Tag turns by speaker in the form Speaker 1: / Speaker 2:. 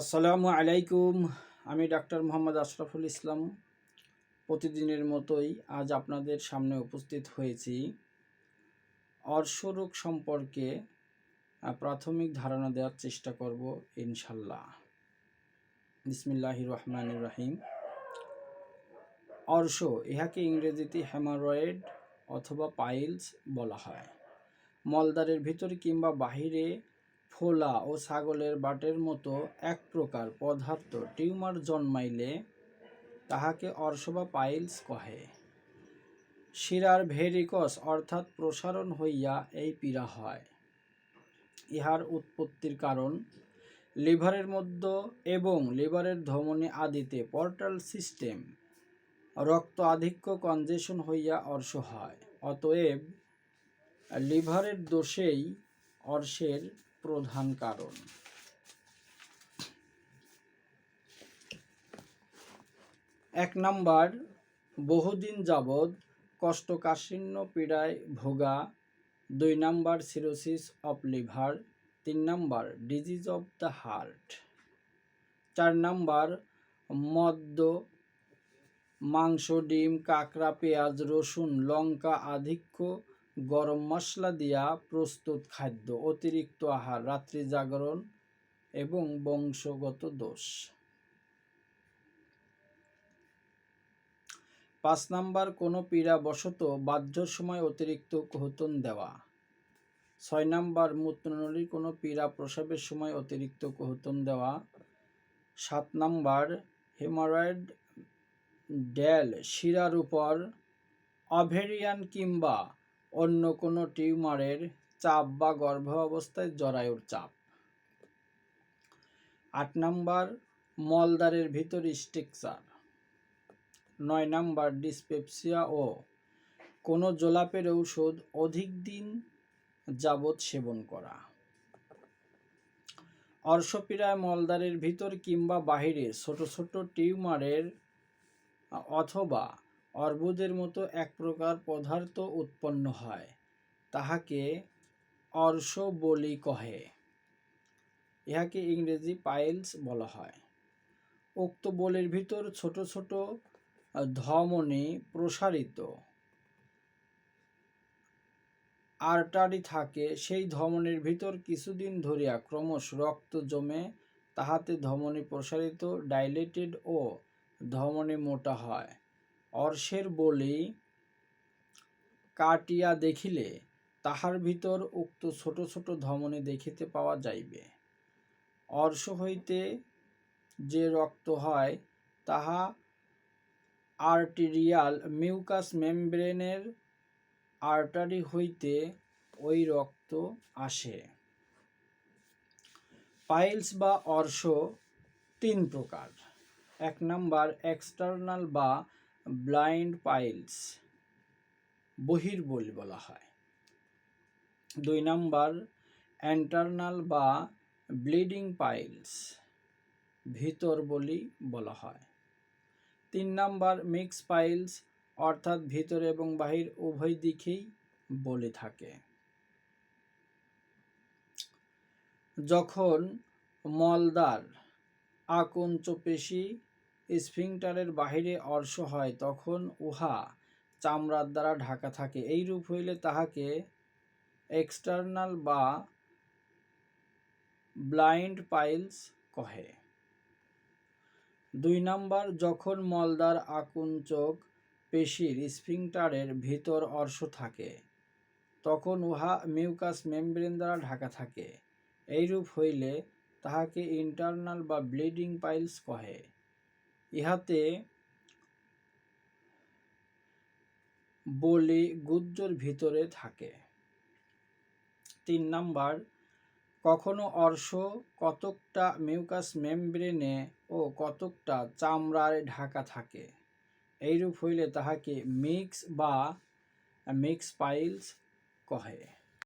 Speaker 1: আসসালামু আলাইকুম। আমি ডাক্তার মোহাম্মদ আশরাফুল ইসলাম। প্রতিদিনের মতোই আজ আপনাদের সামনে উপস্থিত হয়েছি। অর্শরোগ সম্পর্কে প্রাথমিক ধারণা দেওয়ার চেষ্টা করব ইনশাল্লাহ। বিসমিল্লাহ রহমান রহিম অর্শ, ইহাকে ইংরেজিতে হ্যামারয়েড অথবা পাইলস বলা হয়। মলদ্বারের ভিতরে কিংবা বাহিরে ফোলা ও ছাগলের বাটের মতো এক প্রকার পদার্থ টিউমার জন্মাইলে তাহাকে অর্শ বা পাইলস কহে। শিরার ভেরিকস অর্থাৎ প্রসারণ হইয়া এই পীড়া হয়। ইহার উৎপত্তির কারণ, লিভারের মধ্যে এবং লিভারের ধমনী আদিতে পোর্টাল সিস্টেম, রক্ত আধিক্য কনজেশন হইয়া অর্শ হয়। অতএব লিভারের দোষেই অর্শের প্রধান কারণ। এক নাম্বার, বহুদিন যাবৎ কষ্টকাঠিন্য পীড়ায় ভোগা। দুই নাম্বার সিরোসিস অফ লিভার তিন number disease of the heart চার নাম্বার, মদ্য, মাংস, ডিম, কাঁকড়া, পেঁয়াজ, রসুন, লঙ্কা, আধিক্য গরম মশলা দিয়া প্রস্তুত খাদ্য, অতিরিক্ত আহার, রাত্রি জাগরণ এবং বংশগত দোষ। পাঁচ নাম্বার, কোনো পীড়া বশত বাহ্যর সময় অতিরিক্ত কোহতন দেওয়া। ছয় নাম্বার, মূত্রনলীর কোনো পীড়া প্রসাবের সময় অতিরিক্ত কোহতন দেওয়া। সাত নাম্বার, হেমারয়েড ড্যাল শিরার উপর অভেরিয়ান কিংবা অন্য কোনো টিউমারের চাপ বা গর্ভ অবস্থায় জরায়ুর চাপ। আট নাম্বার, মলদ্বারের ভিতর স্ট্রাকচার। নয় নাম্বার, ডিসপেপসিয়া ও কোনো জোলাপের ঔষধ অধিক দিন যাবৎ সেবন করা। অর্শপীড়ায় মলদ্বারের ভিতর কিংবা বাহিরে ছোট ছোট টিউমারের অথবা অর্বুদের মতো এক প্রকার পদার্থ উৎপন্ন হয়, তাহাকে অর্শ বলি কহে। ইহাকে ইংরেজি পাইলস বলা হয়। উক্ত বলির ভিতর ছোট ছোট ধমনী প্রসারিত। আর্টারি থাকে, সেই ধমনীর ভিতর কিছুদিন ধরিয়া ক্রমশ রক্ত জমে তাহাতে ধমনী প্রসারিত, ডাইলেটেড ও ধমনী মোটা হয়। অর্শের বলি কাটিয়া দেখিলে তাহার ভিতর উক্ত ছোট ছোট ধমনী দেখিতে পাওয়া যাইবে। অর্শ হইতে যে রক্ত হয়, তাহা আর্টেরিয়াল মিউকাস মেমব্রেনের আর্টারি হইতে ওই রক্ত আসে। পাইলস বা অর্শ তিন প্রকার। এক নাম্বার, এক্সটার্নাল বা ব্লাইন্ড পাইলস, বহির্বলি বলা হয়। দুই নাম্বার, অ্যান্টারনাল বা ব্লিডিং পাইলস ভিতর বলি বলা হয়। তিন নাম্বার, মিক্স পাইলস, অর্থাৎ ভিতর এবং বাহির উভয় দিকেই বলে থাকে। যখন মলদার আকুঞ্চ পেশি স্ফিংটারের বাহিরে অর্শ হয়, তখন উহা চামড়ার দ্বারা ঢাকা থাকে। এইরূপ হইলে তাহাকে এক্সটার্নাল বা ব্লাইন্ড পাইলস কহে। দুই নাম্বার, যখন মলদার আকুঞ্চক পেশির স্ফিংটারের ভিতর অর্শ থাকে, তখন উহা মিউকাস মেমব্রেন দ্বারা ঢাকা থাকে। এইরূপ হইলে তাহাকে ইন্টারনাল বা ব্লিডিং পাইলস কহে। ইহাতে বলি গুজ্জর ভিতরে থাকে। তিন নাম্বার, কখনো অর্শ কতকটা মিউকাস মেমব্রেনে ও কতকটা চামড়ায় ঢাকা থাকে? এইরূপ হইলে তাহাকে মিক্স বা মিক্স পাইলস কহে।